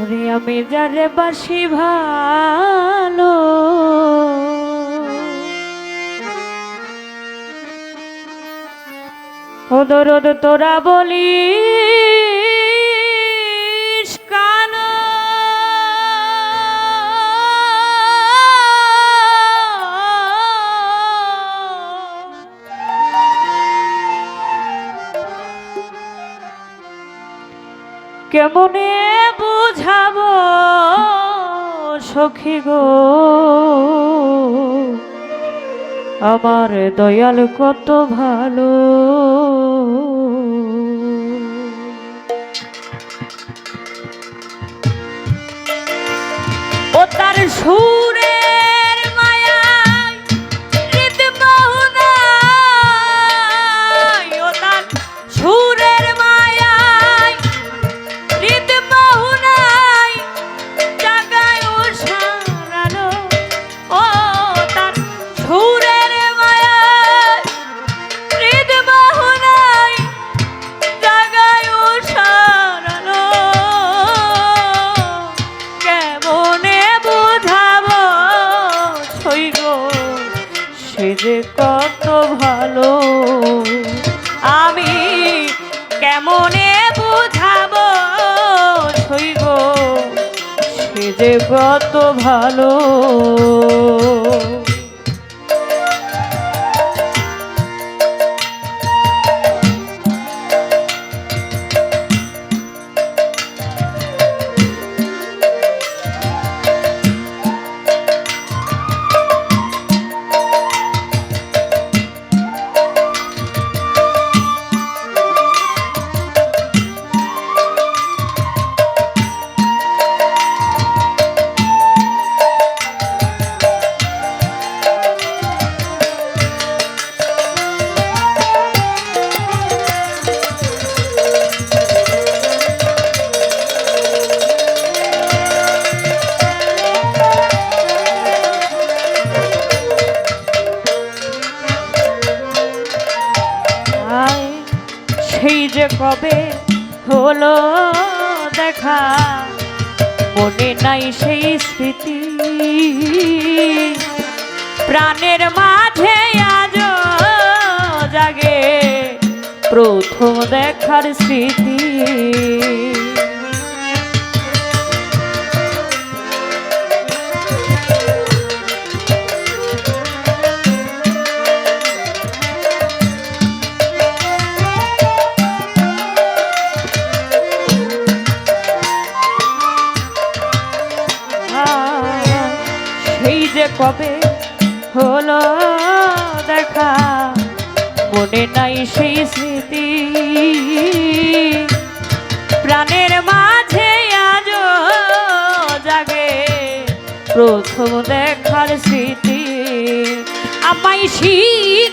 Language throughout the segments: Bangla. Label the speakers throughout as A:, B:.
A: ওরে আমি যারে বাসি ভালো। ওদরদ তোরা কান। কেমনে বুঝাবো সখী গো। আমার দয়াল কত ভালো। ও তার সুরের যে কত ভালো। কবে হলো দেখা? মনে নাই সেই স্মৃতি। প্রাণের মাঝে আজ জাগে প্রথম দেখার স্মৃতি। যে কবে হলো দেখা? মনে নাই সেই স্মৃতি। প্রাণের মাঝে আজ জাগে প্রথম দেখার স্মৃতি। আমায় শিখাইয়া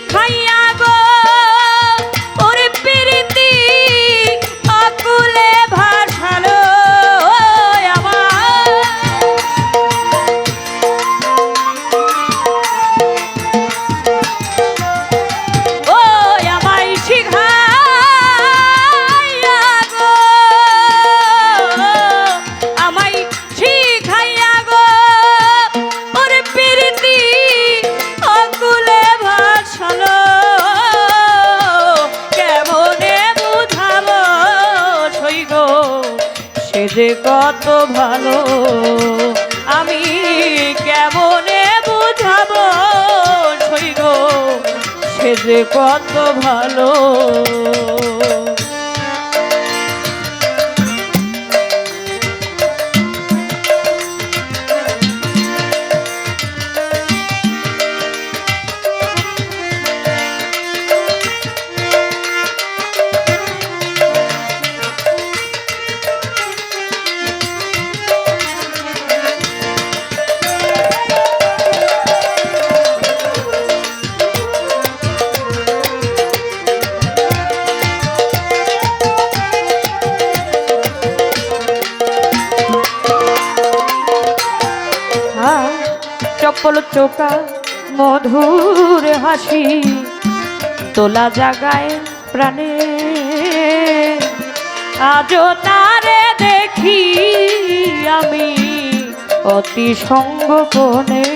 A: কত ভালো। আমি কেমনে বুঝাবো সই গো সে যে কত ভালো। চপ্পল চোকা মধুর হাসি তোলা জাগায় প্রাণে। আজও তারে দেখি আমি অতি সঙ্গপনে।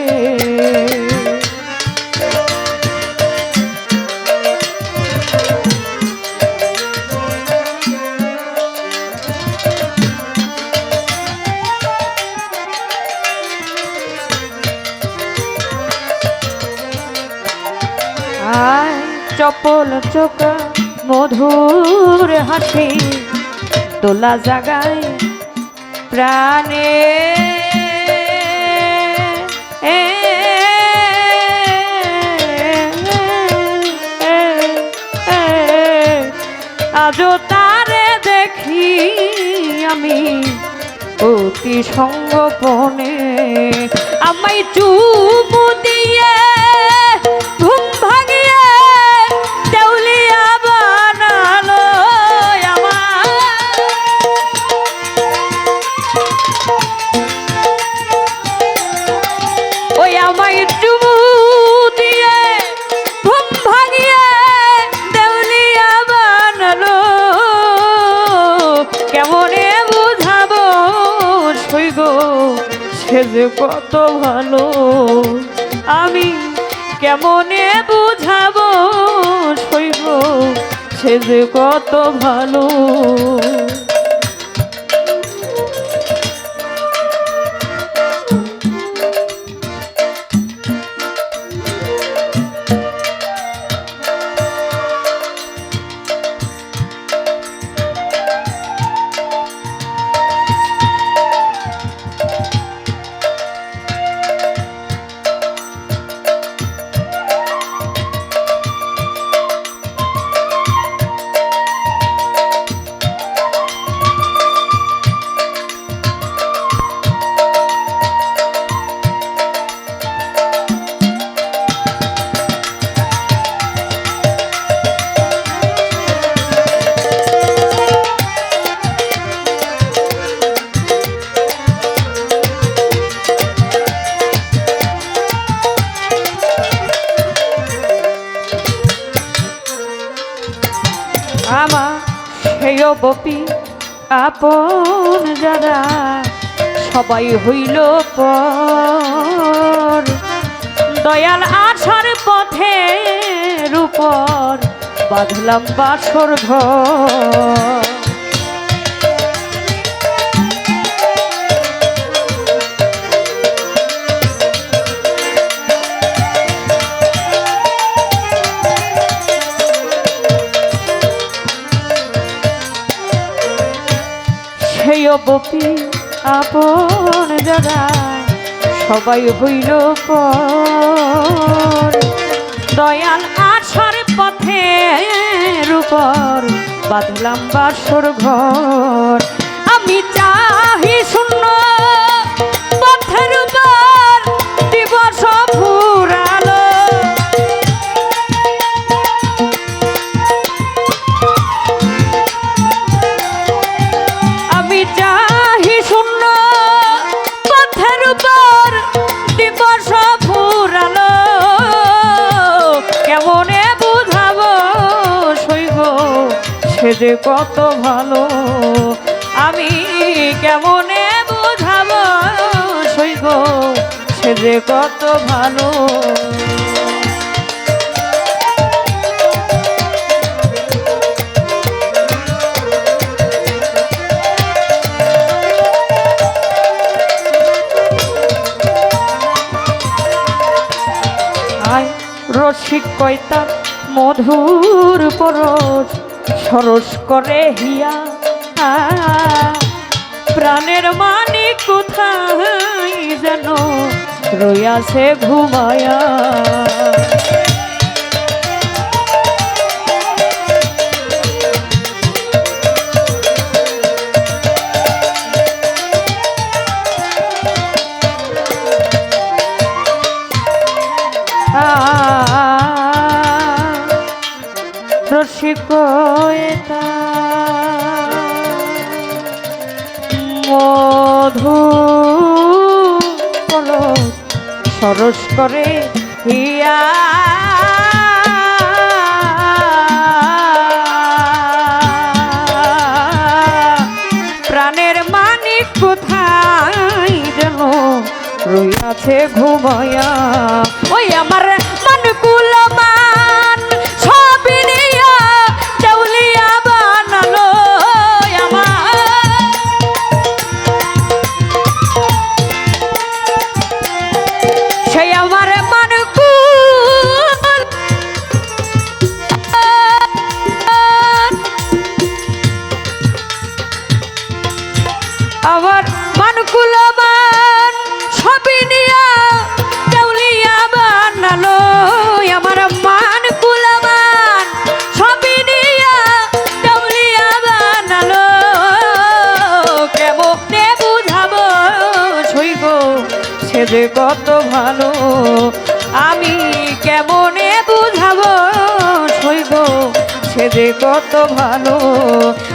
A: চোকা মধুর হাসি দোলা জাগায় প্রাণে। আজও তারে দেখি আমি অতি সঙ্গপনে আমায় চুমু দিয়ে ভালো আমি কেমনে বুঝাবো শৈব সে যে কত ভালো? আমার সেই বপি আপন যারা, সবাই হইল পর। দয়াল আসার পথের উপর বাঁধলাম বাসর ঘর। বপি আপন জগা, সবাই হইল দয়াল আছর পথের উপর বাঁধলাম বাসর ঘর। আমি চাহি শূন্য যে কত ভালো, আমি কেমনে বুঝাবো সইব সে যে কত ভালো। রসিক কয়তা মধুর পরশ। সরস করে হিয়া। প্রাণের মানিক কোথায় যেন রইয়াছে ঘুমায়া। রসিকতা মধু পলক সরস করে হিয়া। প্রাণের মানিক কোথায় যেন রইয়াছে ঘুমায়া। ওই আমার সে যে কত ভালো। আমি কেমনে বুঝাবো সইব সে যে কত ভালো।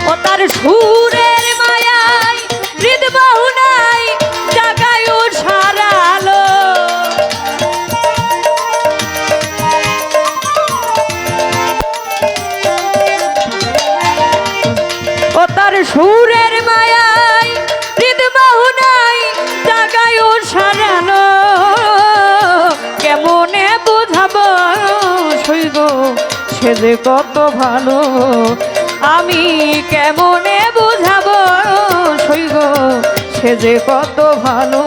A: ও তার সুরের মায়ায় হৃদ যে কত ভালো, আমি কেমনে বুঝাবো? সইব সে যে কত ভালো,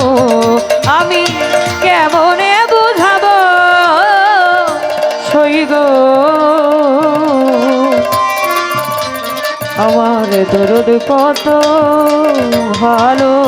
A: আমি কেমনে বুঝাবো? সইগ আমার দরদ কত ভালো।